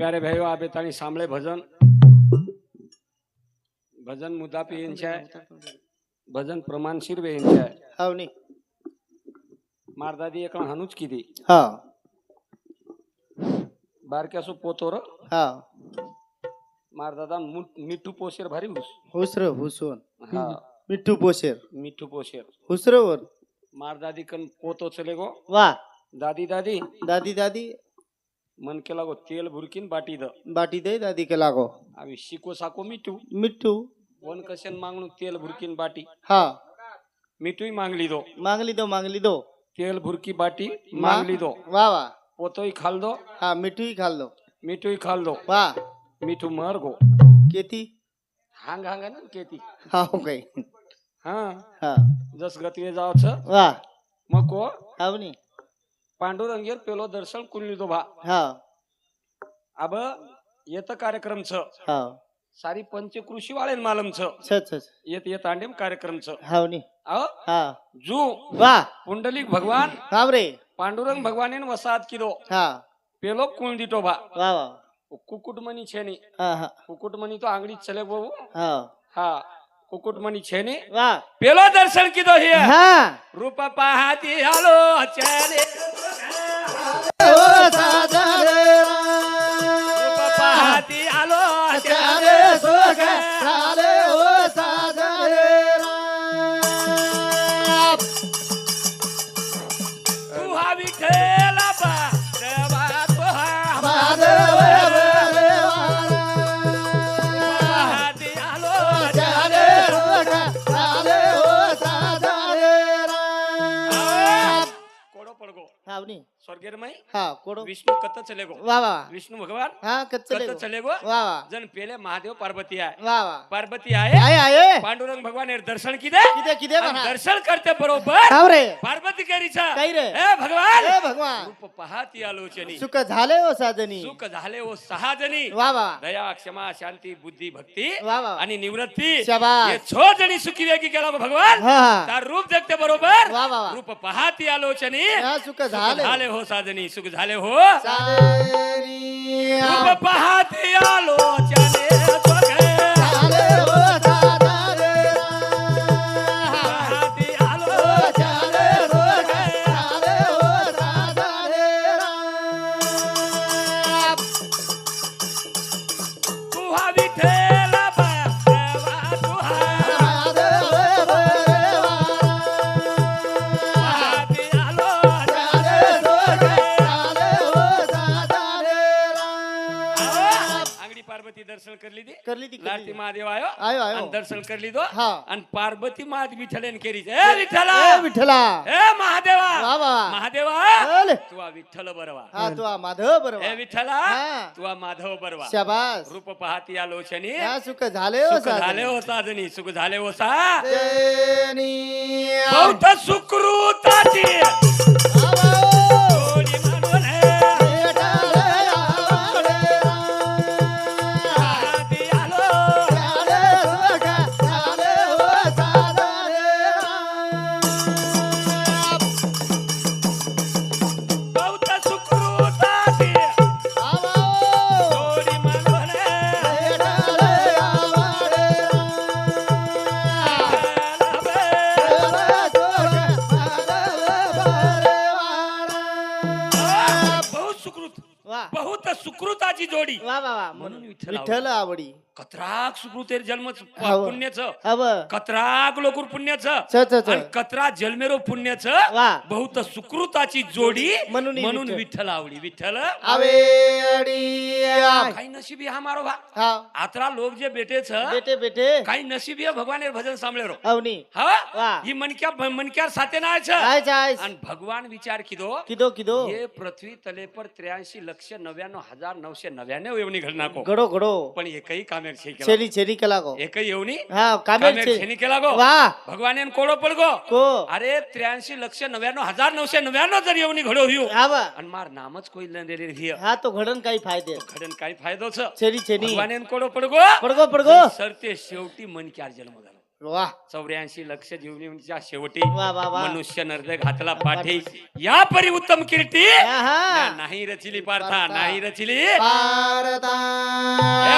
प्यारे भाई आबेत आणि सामळे भजन। भजन मुदापी यांचे आहे भजन प्रमाण शिरवे यांचे आहे हाव नी। मारदादी एका हानूच किती हा बारक्यासो पोतोर हा मारदादा मु- मिठू पोशेर भारी हुस। हुसर हुसून हा मिठ्ठू पोशेर। मिठू पोशेर। हुसरवर मारदादी कन पोतो चले गो। वा। दादी दादी। दादी दादी। मन केला गो तेल भुरकीन बाटी द। बाटी दे दादी के लागो। आम्ही शिको साको मिठू। मिठ्ठू वन कशन मागणू तेल भुरकीन बाटी। हा। मिठूही मागली दो। मागली दो मागली दो। तेल भुरकी बाटी मागली दो। वा वा। पोतोही खाल दो। हा मिठ्ठूही खाल दो। मिठूही खाल दो। वा। मिठू मर गो। केती? हांग हांग ना केती। हा पांडुरंगेर पेलो दर्शन कुलली दो भा. हा. अब येत कार्यक्रम छ हा. सारी पंचकृषी वाळेन मालम छ छ छ छ. येत येत आंडेम कार्यक्रम छ हाव नी अ? हा. जू. वा. पुंडलिक भगवान. रे पांडुरंग भगवानेन वसात किदो. हा. पेलो कुळ दिटो भा. वा वा. कुकुटमणी छेनी. हा हा. कुकुटमणी तो आंगडी चले बाबू हा. हा. कुकुटमणी छेनी. वा. पेलो दर्शन किदो हिय हा. रूप पाहाती आलो चले. नी स्वर्गेर मै हा कोडो. विष्णू कत चले गो वा वा. विष्णू भगवान? हा कच्चले कत चले गो वा वा. जन पेले महादेव पार्वती आहे. वा वा. पार्वती आहे? आये आये पांडुरंग भगवान हेर दर्शन किदे? किदे किदे दर्शन करते बरोबर. पार्वती करीचा काही रे? हे भगवान. ए भगवान. रूप पाहाती आलोचनी. सुख झाले ओ साधनी. सुख झाले ओ सहा जणी वा वा. दया क्षमा शांती बुद्धी भक्ती वा वा. आणि निवृत्ती. हे छो जणी सुखी वेगी केला हा हा. तार रूप देखते बरोबर. रूप पाहाती आलोचनी. हा, सुख सुख झाले. झाले हो साजनी सुख झाले हो? पाहाती आलोचनी करली ती लाटी करली महादेव आयो आयो. आयो दर्शन करली दो हा. आणि पार्वती मात विठ्ठलेन केली. ए विठ्ठला! ए विठ्ठला! ए महादेवा! वा वा. महादेवा! बोल. तू आ विठ्ठल बरवा. हा तू आ माधव ए बरोबर विठ्ठला! हा. तू आ माधव बरवा. शाबास. रूप पाहती आलोचनी हा सुख झाले ओ सुख झाले हो साजनी सुख झाले हो सा. देणी बहुत सुकृताची सुकृताची जोडी. वा वा वा. म्हणून विठ्ठल विठ्ठल आवडी. कत्राक सुकृतेर जन्म हाव. पुण्याचं. हव. कत्राक लोकुर पुण्याचं. छ छ छ आणि कत्रा जन्मेरो पुण्याचं. वा. बहुत सुकृताची जोडी. म्हणून ही म्हणून विठ्ठल. विठ्ठल आवडी. विठ्ठल. काही नशीबी हा मारो भा. हा. आत्रा लोक जे बेटे छ बेटे बेटे. काही नशीबी भगवान हे भजन सांभळे रो अवनी. हा? वा. ही मनक्या मनक्यार छ आयच आयच आणि भगवान विचार किदो? किदो किदो. ये पृथ्वी तले पर त्र्याऐंशी लक्ष नव्याण्णव हजार नऊशे नव्याण्णव येवणी घडना को घडो घडो. पण एकही कामेर छे केला छेली छेली केला गो. एकही येवणी हा कामेर कामेर छे छेनी केला गो. वा. भगवान कोडो पड गो को? अरे त्र्याऐंशी लक्ष नव्याण्णव हजार नऊशे नव्याण्णव जर येवणी घडो हियो. हा वा आणि मार नामच कोई रे हिय. हा तो घडण काही फायदे. घडन काय फायदो छ छेली छेनी. भगवान कोडो पड गो पडगो पडगो. सर ते शेवटी मनक्यार जन्म झाला वा चौऱ्याऐंशी लक्ष जीवनीच्या शेवटी वा वा वा मनुष्य नर्द घातला पाठी या परी उत्तम कीर्ती आहा. नाही रचिली पार्था नाही रचिली हे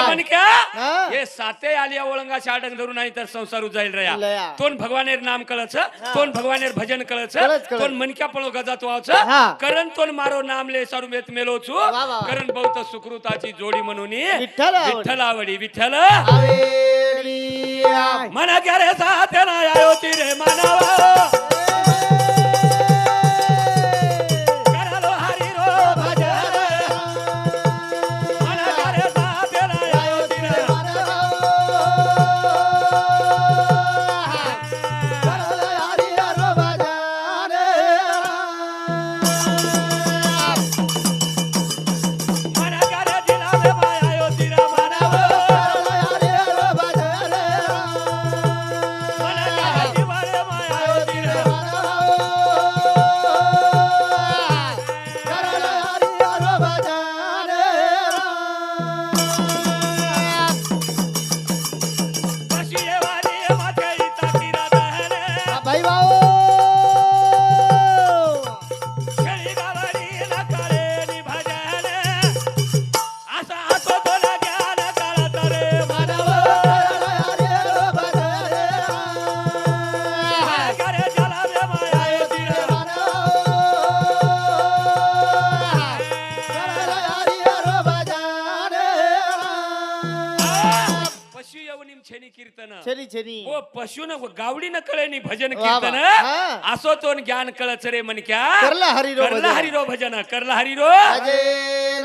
म्हणक्या हा. हे साते आलिया ओळंगा शाडंग धरून नाही तर संसार उजाईल रया. तोन भगवानेर नाम कळच तोन भगवानेर भजन कळच कळच, कळच. तोन मनक्या पळो गजा तो आवच हा. करण तोन मारो नाम ले सारू मेत वा, वा. करण बहुत सुकृताची जोडी म्हणून विठ्ठल आवडी. विठ्ठल आवडी विठ्ठल आवेली आय. मन करे साथ ना आयो तिरे मानवा। छेनी ओ पशु न गावडी न कळे नि भजन वा. कीर्तन हा. असो तो न ज्ञान कळच रे मनक्या करला हरिरो करला भजन. हरिरो भजन करला हरिरो अजेन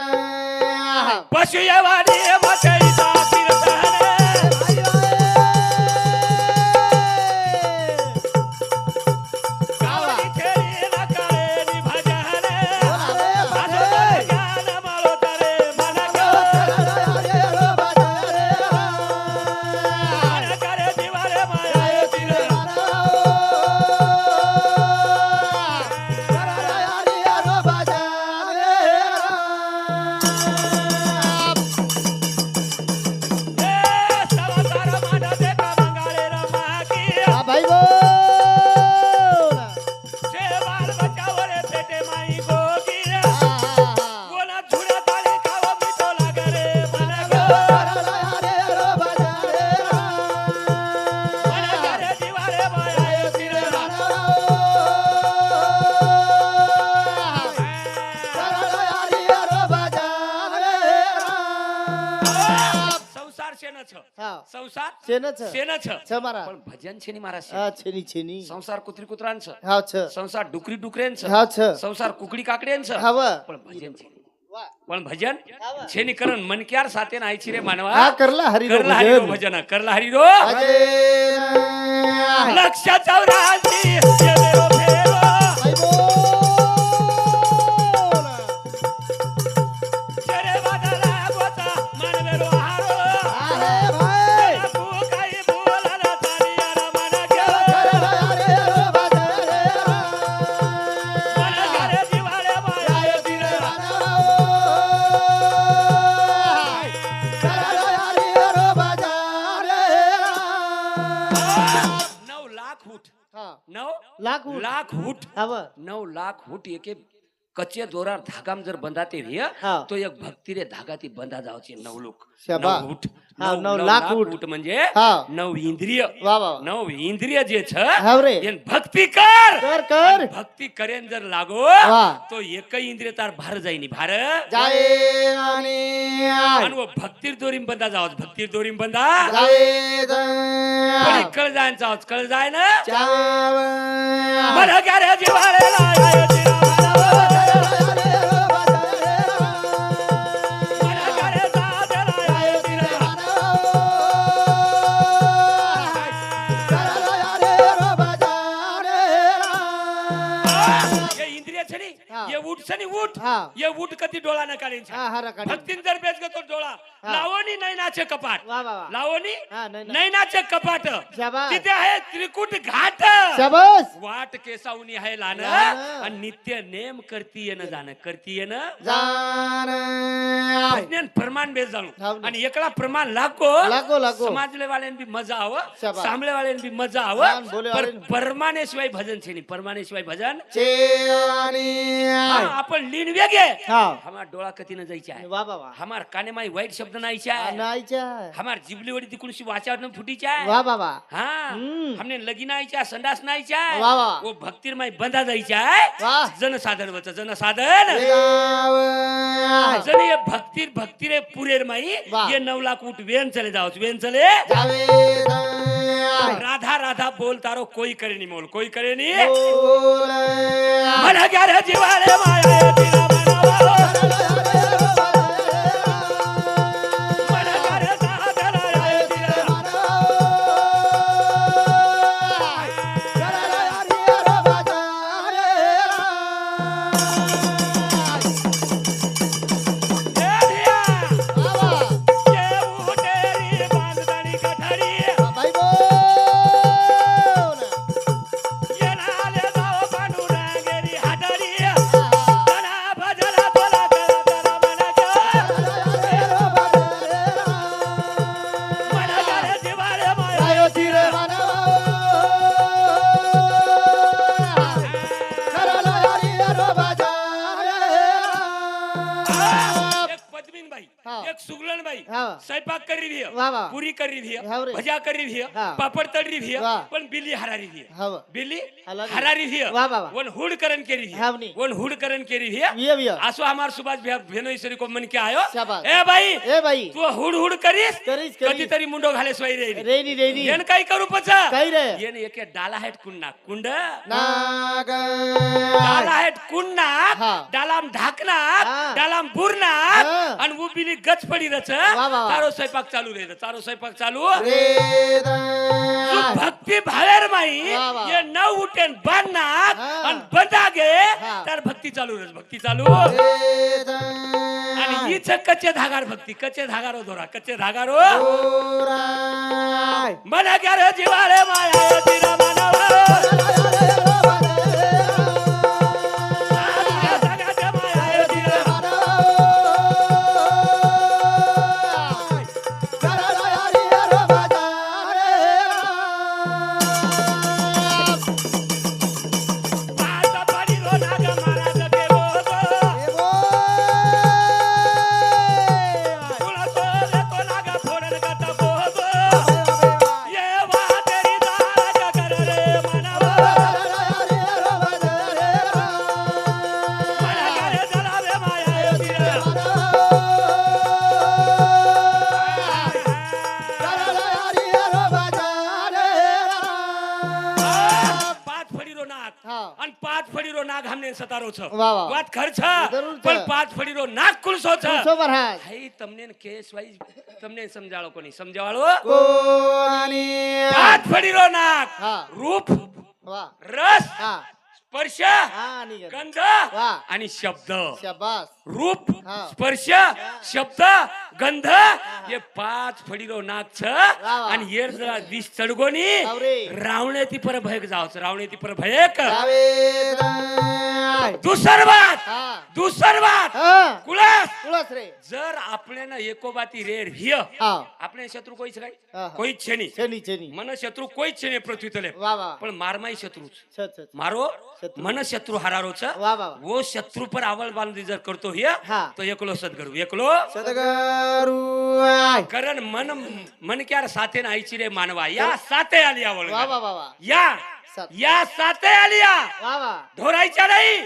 पशु यवानी मथे इता संसार शेनच शेन छ छ मारा. पण भजन छेनी महाराज हा छेनी छेनी. संसार कुत्री कुत्रांच. हा छ. संसार डुकरी डुकऱ्यांच. हा छ. संसार कुकडी काकड्यांच. हव पण भजन छेनी. पण भजन छेनी करण मनक्यार साथे नाहीची रे मानवा. हा करला हरिरो करला हरिरो भजन. करला हरिरो. अजेन लक्ष लाख हुट नऊ लाख हुट. लाख हुट हव नऊ लाख हुट एके कच्चे दोरार धागाम जर बंधाते रे हा. तो एक भक्ती रे धागा ती बंधा जावची नऊ लोक शाबा. नऊ हा, लाख हुट. हुट म्हणजे हा. नऊ इंद्रिय वा वा नऊ इंद्रिय जे छ हाव रे भक्ती कर कर कर भक्ती करेन जर लागो वा. तो एकही इंद्रिय तार भार जाईनी भार जाए आणि आय. आणि वो भक्तीर दोरीम बंदा जावच भक्तीर दोरीम बंदा जाए कोणी द- कळ जायन जावच कळ जाय ना चाव. तिला हे डोळा न डोळा कपाट. नैना. कपाट. आहे? वाट केसावणी आहे लहान नित्य नेम करतीये ना जाण. करतीये ना प्रमाण बेस जाणू आणि एकला प्रमाण लागो. लागो, लागो. समाजलेवाल्यांनी बी मजा आव. शाबास. सामलेवाल्यांनी बी मजा आव. हवं बोलेवाल्यांनी. भजन परमानेशिवाय भजन छेनी भजन हा, आपण लीन वेगे हा. हमार डोळा कधी न जायचे आहे वाह वाह हमार काने माई वाईट शब्द नाहीचे आहे नाईच्या हमार जिबली वडी तिकडून वाचावत फुटीचे आहे वाह वाह हाँ. हम्म. हमने लगीन आयच्या संडास नाहीच्या? वाह, वाह. वो भक्तिरमाई बंधा जायच्या आहे वाह जनसाधन वच जनसाधन. गाव जण ये भक्तीर भक्तिरे पुरेर माई वाह. ये नऊ लाख उठ वेन चले जाओ वेन चले. जावेद राधा राधा बोल तारो कोई करे नी मोल कोई करे नी बोल मन ग्यारे जीवारे कर वाह, वाह. पूरी कर हाव रे. भजा कर है हा. पापड़ है वाह. पण बिल्ली हरा रही है हव बिल्ली हलारी. हरा रही है वाह, वाह, वाह. वन हुड करण के रही हाव नी. वन हुड करण के रही ये भी। असो हमार सुभाष भैया भेनोईश्वरी को मन के आयो शाबास. ए बाई ए बाई तू हुड हुड करीस करीस, करीस. कधीतरी मुंडो घाले सोय रे रेडी रेडी येन काय करू पच काय रे? येन एके डाला आहेत कुंडा कुंड नाग डाला आहेत कुंडनाक हा. डालाम ढाकनाक हा. डालाम बुरनाक हा. आणि उबिली गच पडी रच वा, वा. तारो स्वयंपाक चालू रे तारो स्वयंपाक चालू? तू भक्ती भावेर माई. वा, वा. ये न उठेन हा. आणि बंदागे हा. तर भक्ती चालू रे भक्ती चालू. आणि हीच कच्चे धागार भक्ती कच्चे धागारो दोरा कच्चे धागारो मन ग्यारे जिवाळे माया तिरा मानवा. हमने सतारो छ वा, वा. વાત ખર્ચ જરૂર છે. પણ પાંચ ફડીરો નાક કુલસો છે સો મહારાજ ભાઈ તમને કેસ વાઈઝ તમને સમજાળો કોની સમજાવાળો કોની પાંચ ફડીરો નાક હા. રૂપ વાહ રસ હા સ્પર્શ હા નિગર ગંધ વાહ. आणि शब्द શાબાશ रूप હા. स्पर्श शब्द गंध हे पाच फडीरो नाक छ वा. आणि येर जरा वीस चढगोनी आवरे. रावण्याती पर भयक जावच रावण्याती पर भयक जावेदाय नाही. दुसरवात हा. दुसरवात हा. कुळस. रे. जर आपल्यानं एकोबाती रेड हिय हा. आपले शत्रू कोईच हा. नाही कोईच छेनी छेनी छेनी मन शत्रू कोईच छेनी पृथ्वी तले. वा वा. पण मारमाई शत्रूच. मारो मन शत्रू हरारोच. वा वो शत्रू पर आवळ बांधली जर करतो हिय हा. तो एकलो सद्गुरु. एकलो? सदगुरु आय. कारण मन मन क्या साथेन आईची रे मानवा. या साथे आली आवळ या. या साथे आलिया. वाह वाह ढोरायच्या नाही.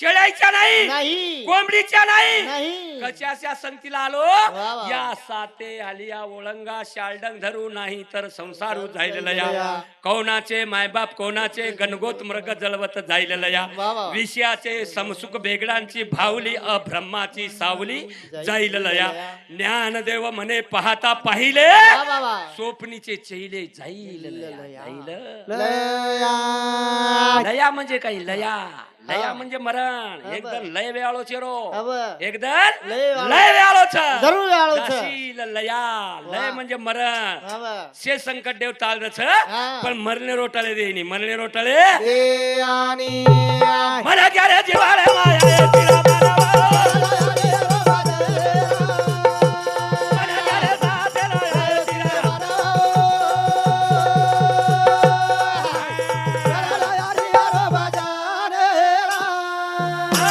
शेळ्याच्या नाही नाही. कोंबडीच्या नाही. नाही. कशाच्या संगतीला आलो? वा. या साते आलिया ओळंगा शालडंग धरू नाही तर संसारू जायलेलं या. कोणाचे मायबाप कोणाचे गणगोत मृग जळवत जायलेलं या. वा. विषयाचे समसुख बेगडांची भावली अब्रह्माची सावली जाई- जायलेलं या. ज्ञानदेव म्हणे पाहता पाहिले स्वप्नीचे चैले जाईल जाईल. जाईल. लया. लया म्हणजे काही लया. लया. म्हणजे मरण एकदम बर. लय वेळो चेरो. एकदम लय वेळो जरूर छ. लया लय. म्हणजे मरण. शे संकट देव ताळदच हा. पण मरणे रोटाळे देईनी मरणे आणि आय. मला क्या रे जीवाला माया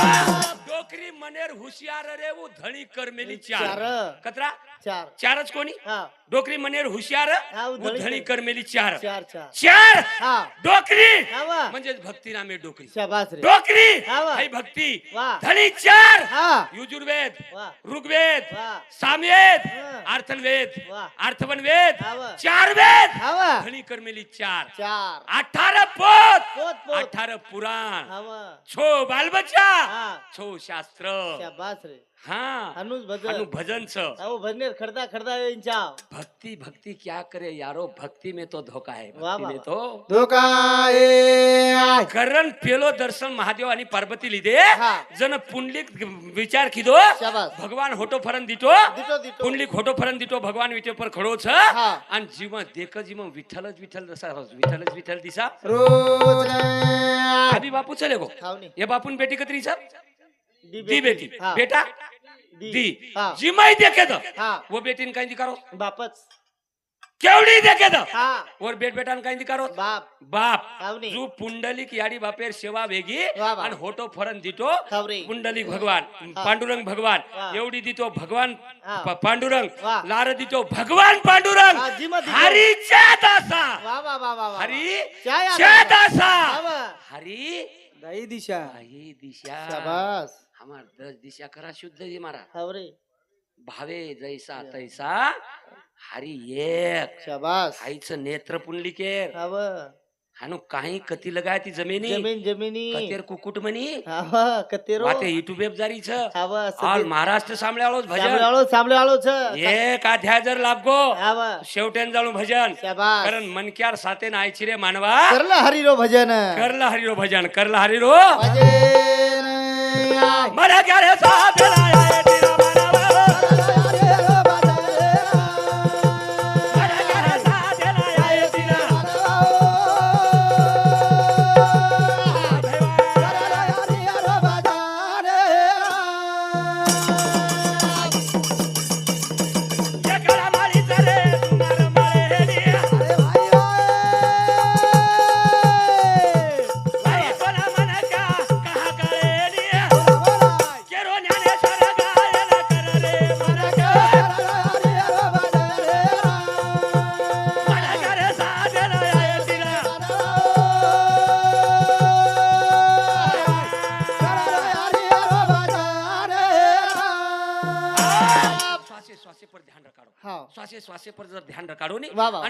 डोकरी मनेर हुशियार रे वो धणी करमेली चार. चार. कतरा? चार. चारच कोणी? हा. डोकरी मनेर हुशियार हा, वो धणी धणी कर- करमेली चार. चार चार. चार? हा. डोकरी? हा वा. म्हणजे भक्ती नामे डोकरी. शाबास रे. डोकरी? हा वा. ही भक्ती. वा. धणी चार? हा. युजुर्वेद वा. ऋग्वेद वा. सामवेद हा. अर्थनवेद वा. हा. चार वेद हा वा धणी करमेली चार. चार. अठारह पोत. पोत पोत. अठारह पुराण. हा वा छो बालबच्चा. हा. छो शास्त्र. शाबास रे. हा. अनुज भजन. अनु भजन छ आओ भजनेर खड़दा खड़दा इंचा भक्ति भक्ति क्या करे यारो? भक्ति में तो धोखा है वाह, भक्ति में वाह, तो धोका करण पेलो दर्शन महादेव आणि पार्वती लिदे हा. जन पुंडलिक विचार किदो. शाबास. भगवान होटो फरन दितो. दितो दितो. पुंडलिक होटो फरन दितो. भगवान विटे पर खडो छ हा. आणि जीव देख जीव विठ्ठलच विठ्ठल जसा विठ्ठलच विठ्ठल दिसा. रोज आधी बापू चले गो. खावनी ये बापून बेटी कतरी सा? दी दी बेटी. हा. बेटा? दी. दी. हा. जी माई देखे द. हा. वो बेटीन काही करो. बापच. केवढी देखे द. हा. वर बेट बेटान काही करो. बाप. बाप. जो पुंडलिक याडी बापेर सेवा वेगी. आणि होटो फरन दितो. पुंडलिक भगवान. पांडुरंग भगवान. एवढी दितो भगवान पांडुरंग. लार दितो भगवान पांडुरंग. हरीच्या दासा वा वा वा वा वा हरी दासा. हरी दिशा. दिशा. शाबास. हमार दस दिशा करा शुद्ध जी मारा. खावरे भावे जैसा तैसा हरी एक. शाबास. आईचं नेत्र पुंडलिकेर. हाव. हानु काही कती लगाय ती जमिनी. जमीन जमिनी. कतेर कुकुट म्हणी हाव कतेरो. वाते युट्यूब जारी छ हाव ऑल महाराष्ट्र सामळ्याळोच भजन. सामळाळो सामळाळो छ एक अध्याय जर लागो हाव. शेवटेन जाणू भजन. शाबास. कारण मनक्यार साते नायची रे मानवा. करला हरिरो भजन. करला हरिरो भजन करला हरिरो. भजन. आय. मला क्या रे साथ लाया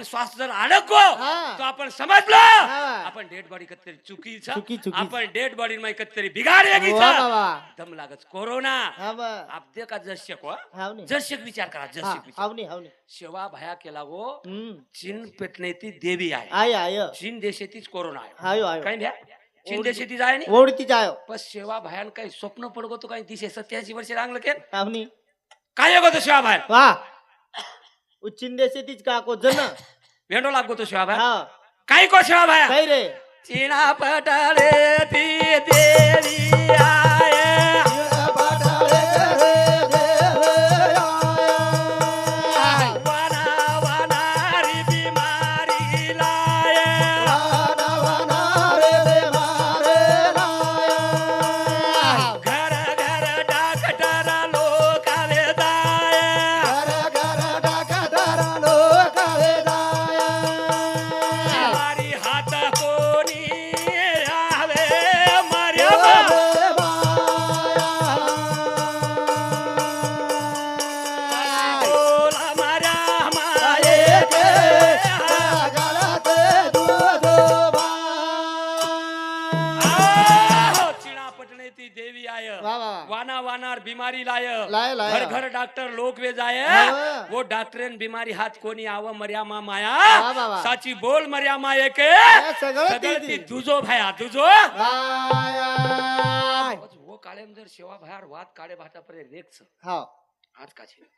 आणि श्वास जर अडकलो हा. तो आपण समजलो. हा. आपण डेड बॉडी कत्तरी चुकीचा चुकी, चुकी. आपण डेड बॉडी मध्ये कत्तरी बिगाड वा, वा. दम लागत कोरोना. आपदे का हावनी. जर्शक विचार करा हा, विचार. हावनी. शेवा भया केला गो हम्म. चीन पेटण्याची देवी आहे. आय आय चीन देशातीच कोरोना आहे. आयो आयो. काय भ्या? चीन देशातीच आहे नी? ओढतीच आयो. पण सेवा भयान काही स्वप्न पडगो तो काही तीसशे सत्याऐंशी वर्ष रांगलं के काय गो तो सेवा भयान? वा. उच्चिंदेशे तीच का को जन? भेंडो लागतो तो भयान हा. काय को सेवा भया काय रे? चिना पटाले ती देवी लाय लाय. घर घर डॉक्टर लोक वे हा. वो डॉक्टरेन बीमारी हात कोणी आव मर्यामा माया। वा, वा, वा. साची बोल मर्यामा एक। सगळं सगळं ती- ती. दुजो भाया दुजो। आय, आय. वो काळेम जर शेवा भायार वात काळे भातापरे रेख हाव आज काचे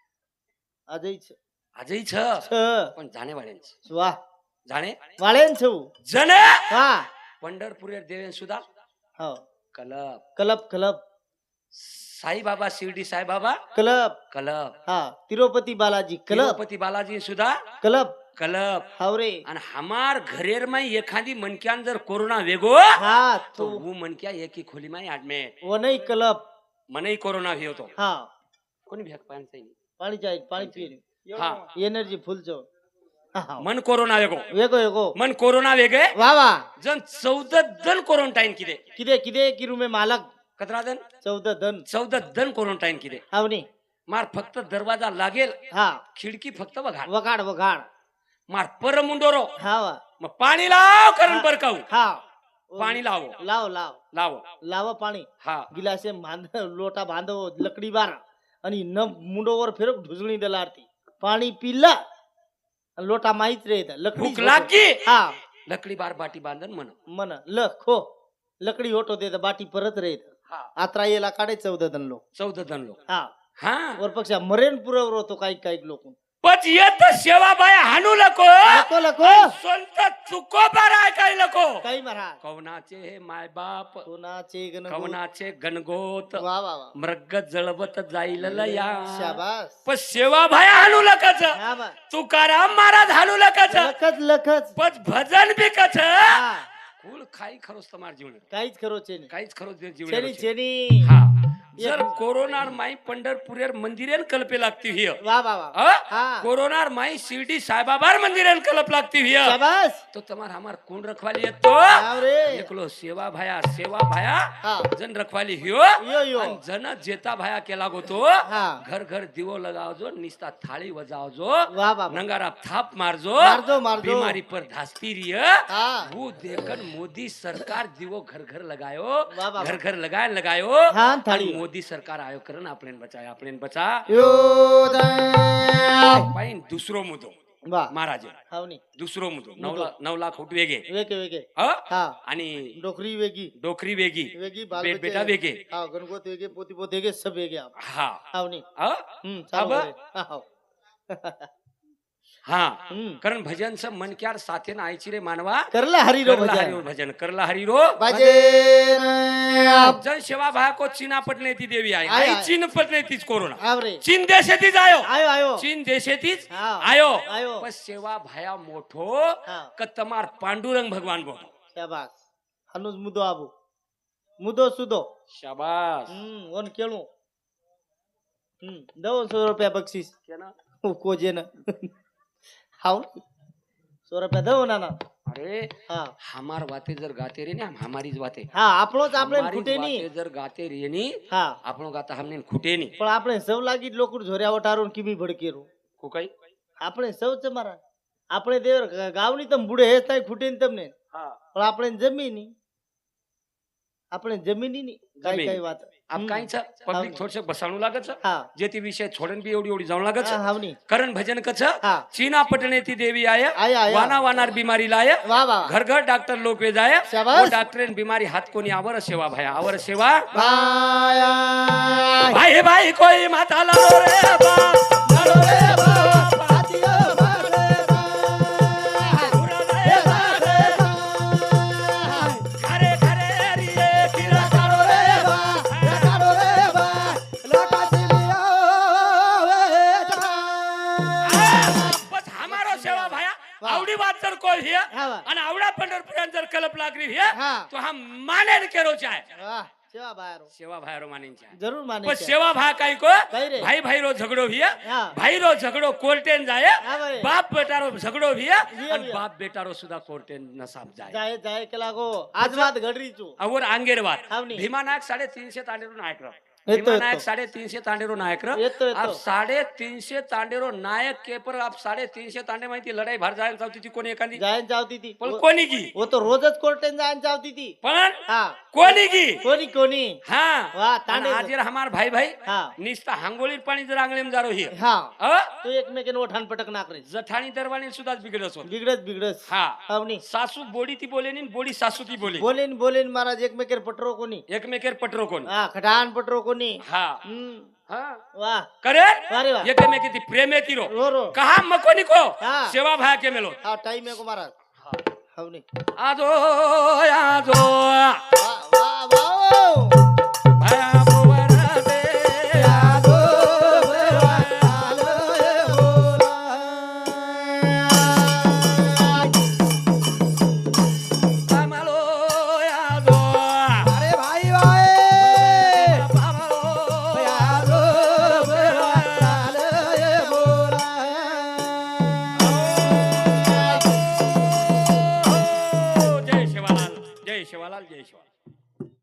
अजयच आजही छ. छ? पण जाणे वाड्यांच। वा. जाणे? वाळेन छऊ जन हा. पंढरपुरे देवेन सुद्धा? हो. कलप। कलप कलप. साईबाबा शिर्डी साईबाबा. कलप. कलप. हा तिरुपती बालाजी कलप. तिरुपती बालाजी सुद्धा. कलप. कलप. हावरे. आणि हमार घरेर माई एखादी मनक्यान जर कोरोना वेगो हा तो. मनक्या एकी खोली माई ऍडमिट वनई कलप. मनई कोरोना भी होतो हा. कोणी भेट पाहिजे पाणी चाय पाणी पिये हा. एनर्जी फुल चो. हा. मन कोरोना वेगो. वेगो वेगो. मन कोरोना वेगे. वा वा. जन चौदा दन क्वारंटाईन किदे. किदे किदे की रूमे मालक. कतरा दन चौदा धन। चौदा दन क्वारंटाईन किदे हावनी मार फक्त दरवाजा लागेल. हा. खिडकी फक्त बघा वगाड वगाड मार पर मुंडोरो हा वा. मग पाणी लाव करण बरकाऊ. हा. पाणी लावो. लाव लाव. लावो. लाव पाणी. हा. गिलासे बांध लोटा बांधव लकडी बार. आणि न मुंडोवर फिरक ढुजळी दिला आरती. पाणी आणि लोटा माहीत रे लकडी भूक लागी हा. लकडी बार बाटी बांधन म्हण. मन ल खो. लकडी होतो देत बाटी परत रे आत्रा येला काढे चौदा जण लोक. चौदा जण लोक. हा. हा. वर पक्षा मरेन पुरवर होतो काही काही लोक पच येत सेवा बाया हाणू लको लको लको संत चुको बराय काय लको काही महाराज. कवनाचे हे मायबाप कोणाचे गण कवनाचे गणगोत. वा वा वा. मृग जळवत जाईल लया. शाबास. पण सेवा भाया हाणू लकच हा बा. तुकाराम महाराज हाणू लकच लखच लखच. पच भजन ફૂલ ખાઈ ખરોસ તમાર જીવન કાઈ જ ખરો છે કાઈ જ ખરો જીવન છે. ની હા. जर कोरोनार माई पंढरपुरेर मंदिरेन कल्पे लागती हिय वा वा वा अ? हा? कोरोनार माई शिर्डी साईबाबार मंदिरेन कल्प लागती हिय शाबास. तो तमार हमार कोण रखवाली येतो हाव रे. एकलो सेवा भाया सेवा भाया हा. जन रखवाली हियो यो यो. आणि जन जेता भाया केला गोतो हा. घर घर दिवो लगावजो निस्ता थाळी वजावजो वा वा नंगारा थाप मारजो मारजो, मारजो. बीमारी पर धास्ती रिय हा. वो देखन मोदी सरकार दिवो घर घर लगायो घर घर लगाय लगायो हा. मोदी सरकार आयो करन आपले बचाय आपले बचा. यो दय. पाहिन दुसरो मुदो वा. महाराज. हावनी. दुसरो मुदो नऊ लाख नऊ लाख फूट वेगे. वेगे वेगे? हा? आणि डोकरी वेगी. डोकरी वेगी. वेगी बाल बेट बच्चे- बेटा वेगे. हा गणगोत वेगे पोती पोती वेगे सब वेगे आप. हा. हावनी. अ? हम्म चालू अब? करे. हा, हाव. हा. कारण भजन स मन क्यार साथे ना आयची रे मानवा. करला हरी रो करला भजन. हरिरो भजन. करला हरिरो भजन. जन सेवा भाया को चीना पटने ती देवी आहे. चीन पटने तीच कोरोना. आवरे चीन देशेतीच आयो. आयो आयो. चीन देशेतीच हा. आयो. आयो. पण सेवा भाया मोठो. हा. क तमार पांडुरंग भगवान बोलो शाबास. हनुज मुदो आबू. मुदो सुदो. शाबास. हम्म वन केळू. हम्म दोन सौ रुपया बक्षीस. कोजे न हाव सौ रुपया दो ना ना अरे हा हमार वाते जर गाते रे ना हम हमारीच वाते हा આપણો જ આપણે हमारीच ખૂટે वाते નહીં जर गाते रे नी હા આપણો ગાતા हमने ખૂટે ની પણ આપણે સૌ લાગી જ લોકો જોર્યા વટારો ને કિમી ભડકેરો કુકાઈ આપણે સૌ છે મારા આપણે દેવર ગાવની તમ બુડે હેસ થાય ખૂટે ને તમને હા પણ આપણે જમીની आपण जमिनी. पब्लिक थोडस बसाणू लागत जे ती विषय छोडन बी एवढी एवढी जाऊ लागत कारण भजन कच चीना पटणे ती देवी आय. वाना वानार बिमारी लाय. घर घर डॉक्टर लोक वेज आय. डॉक्टर बिमारी हात कोणी आवर सेवा भाया आवर सेवा. भाई भाई कोई माता कलप लागली हिय हा. तो हम माने केरो चाहे वाह सेवा बायरो सेवा भायरो मानेन चाहे जरूर माने છે. सेवा भा काही को रे. भाई भाई रो झगडो हिय हा. भाई रो झगडो कोर्टेन जाय हा. बाप बेटारो झगडो हिय हिय, आणि हिय. बाप बेटारो सुद्धा कोर्टेन नसाब जाय जाय जाय के लागो आज बात घडरी चू नायक येतो, नायक येतो. साढ़े तीन से तांडेरो नायक र. येतो, येतो. अब साढ़े तीन से तांडेरो नायक के पर अब साढ़े तीन से तांडे माहिती लढाई भर जायला चालती ती कोणी एखादी? जायन चावती ती. पण कोणी की? वो तो रोजच कोर्टेन जायन चावती ती. पण हा. कोणी की? कोणी कोणी? हाँ. वाह, तांडे आणि हमार भाई भाई हाँ. निस्ता हांगोळीत पाणी जर आंगलेम जारो ही. हा? तू एकमेकीने ओठान पटक नाकरे. जठाणी दरवाणी सुद्धा बिघडस होत. बिगडस बिगडस हा. अवनी सासू बोडी ती बोले नी बोडी सासू ती बोले बोलेन बोलेन महाराज एकमेकेर पटरो कोणी? एकमेकेर पटरो कोण? हा खटान पटरो कोणी? हा. हा. करे एकमेकी ती प्रेमे ती रो रो. रो कहा मकोनी को? हा. सेवा भाया के मेलो. हा टाइम आहे को महाराज. हवनी आजो आजो